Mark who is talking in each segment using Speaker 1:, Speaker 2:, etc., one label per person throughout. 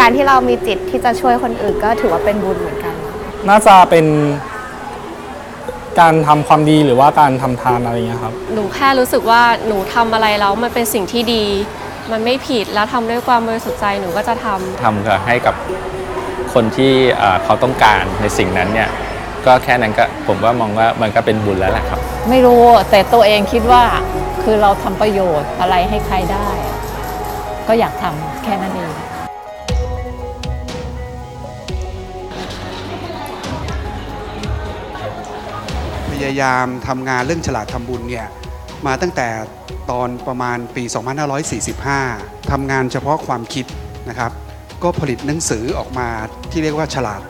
Speaker 1: การที่เรามีจิตที่จะช่วยคนอื่นก็ถือว่าเป็นบุญเหมือนกัน
Speaker 2: น่าจะเป็นการทำความดีหรือว่าการทำทานอะไรเงี้ยครับ
Speaker 3: หนูแค่รู้สึกว่าหนูทำอะไรแล้วมันเป็นสิ่งที่ดี มันไม่ผิดแล้วทำด้วยความบริสุทธิ์ใจหนูก็จะทำ
Speaker 4: ทำกับให้กับคนที่เอ่อเขาต้องการในสิ่งนั้นเนี่ยก็แค่นั้นก็ผมว่ามองว่ามันก็เป็นบุญแล้วแหละครับ
Speaker 5: ไม่รู้แต่ตัวเองคิดว่าคือเราทำประโยชน์อะไรให้ใครได้อะก็อยากทำแค่นั้นเอง
Speaker 6: ยายามทำงานเรื่องฉลาดทำบุญเนี่ยมาตั้งแต่ตอนประมาณปี 2545 ทำงานเฉพาะความคิดนะครับ ก็ผลิตหนังสือออกมาที่เรียกว่าฉลาด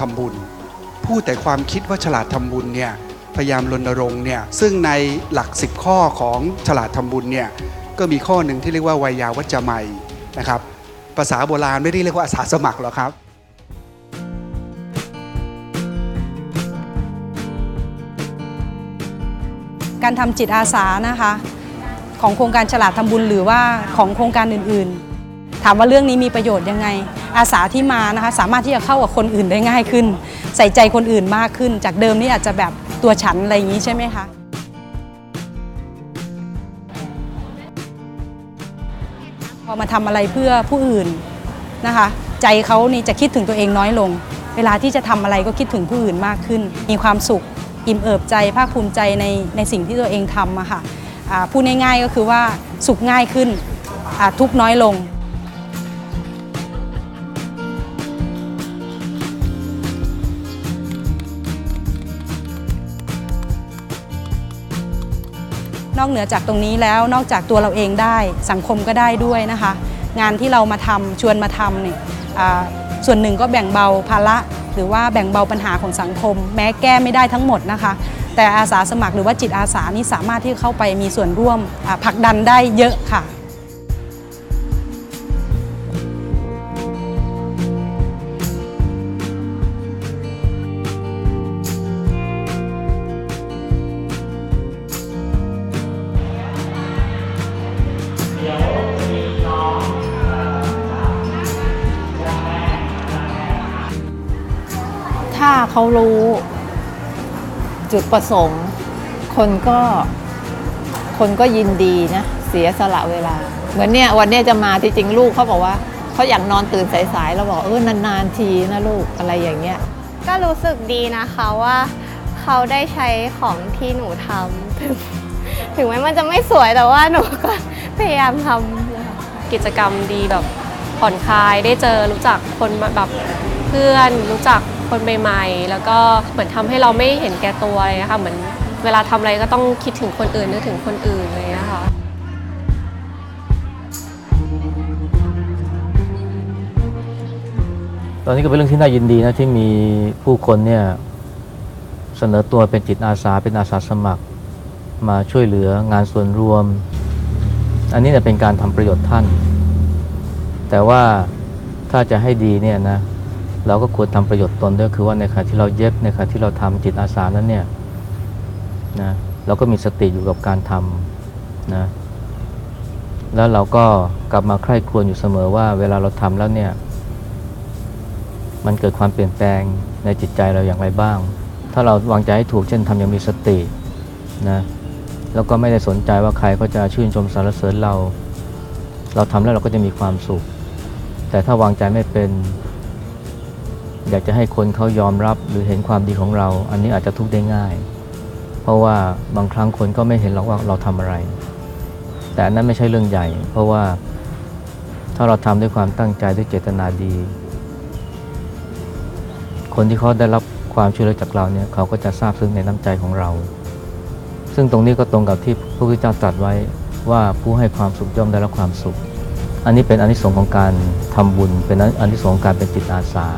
Speaker 6: ทำบุญ พูดแต่ความคิดว่าฉลาดทำบุญเนี่ยพยายามรณรงค์เนี่ยซึ่งในหลัก 10 ข้อของฉลาดทำบุญเนี่ยก็มีข้อหนึ่งที่เรียกว่าวัยยาวัจจะใหม่นะครับ ภาษาโบราณไม่ได้เรียกว่าอาสาสมัครหรอกครับ
Speaker 7: การทำจิตอาสานะคะ ของโครงการฉลาดทำบุญหรือว่าของโครงการอื่นๆ ถามว่าเรื่องนี้มีประโยชน์ยังไง อาสาที่มานะคะสามารถที่จะเข้ากับคนอื่นได้ง่ายขึ้น ใส่ใจคนอื่นมากขึ้น จากเดิมนี่อาจจะแบบตัวฉันอะไรอย่างนี้ใช่ไหมคะพอมาทำอะไรเพื่อผู้อื่นนะคะ ใจเขานี่จะคิดถึงตัวเองน้อยลง เวลาที่จะทำอะไรก็คิดถึงผู้อื่นมากขึ้น มีความสุข อิ่มเอิบใจภาคภูมิใจในในสิ่งที่ตัวเองทำอะค่ะพูดง่ายๆก็คือว่าสุขง่ายขึ้นทุกน้อยลงนอกเหนือจากตรงนี้แล้วนอกจากตัวเราเองได้สังคมก็ได้ด้วยนะคะ งานที่เรามาทำชวนมาทำเนี่ยส่วนหนึ่งก็แบ่งเบาภาระ หรือว่าแบ่งเบาปัญหาของสังคม แม้แก้ไม่ได้ทั้งหมดนะคะ แต่อาสาสมัครหรือว่าจิตอาสานี่สามารถที่เข้าไปมีส่วนร่วมผลักดันได้เยอะค่ะ
Speaker 5: ถ้าเขารู้จุดประสงค์ คนก็คนก็ยินดีนะ เสียสละเวลา เหมือนเนี่ยวันเนี้ยจะมาที่จริงลูกเขาบอกว่าเขาอยากนอนตื่นสายๆแล้วบอกเออนานๆทีนะลูกอะไรอย่างเงี้ย
Speaker 1: ก็รู้สึกดีนะคะว่าเขาได้ใช้ของที่หนูทำถึงถึงแม้มันจะไม่สวยแต่ว่าหนูก็พยายามทำนะคะ
Speaker 3: กิจกรรมดีแบบผ่อนคลายได้เจอรู้จักคนแบบเพื่อนรู้จัก คนใหม่ๆ แล้วก็เหมือนทำให้เราไม่เห็นแก่ตัวเลยนะคะเหมือนเวลาทำอะไรก็ต้องคิดถึงคนอื่นนึกถึงคนอื่นเลยนะคะ
Speaker 8: ตอนนี้ก็เป็นเรื่องที่น่ายินดีนะที่มีผู้คนเนี่ยเสนอตัวเป็นจิตอาสาเป็นอาสาสมัคร มาช่วยเหลืองานส่วนรวม อันนี้เนี่ยเป็นการทำประโยชน์ท่าน แต่ว่าถ้าจะให้ดีเนี่ยนะ เราก็ควรทำประโยชน์ตนด้วยคือว่าในขณะที่เราเย็บในขณะที่เราทำจิตอาสานั้นเนี่ยนะเราก็มีสติอยู่กับการทำนะแล้วเราก็กลับมาใคร่ครวญอยู่เสมอว่าเวลาเราทำแล้วเนี่ย มันเกิดความเปลี่ยนแปลงในจิตใจเราอย่างไรบ้าง ถ้าเราวางใจให้ถูกเช่นทำอย่างมีสตินะแล้วก็ไม่ได้สนใจว่าใครก็จะชื่นชมสรรเสริญเรา เราทำแล้วเราก็จะมีความสุข แต่ถ้าวางใจไม่เป็น อยากจะให้คนเขายอมรับหรือเห็นความดีของเรา อันนี้อาจจะทุกข์ได้ง่าย เพราะว่าบางครั้งคนก็ไม่เห็นหรอกว่าเราทำอะไร แต่อันนั้นไม่ใช่เรื่องใหญ่ เพราะว่าถ้าเราทำด้วยความตั้งใจด้วยเจตนาดี คนที่เขาได้รับความช่วยเหลือจากเราเนี่ยเขาก็จะทราบซึ้งในน้ำใจของเรา ซึ่งตรงนี้ก็ตรงกับที่พระพุทธเจ้าตรัสไว้ว่าผู้ให้ความสุขย่อมได้รับความสุข อันนี้เป็นอานิสงส์ของการทำบุญ เป็นอานิสงส์ของการเป็นจิตอาสา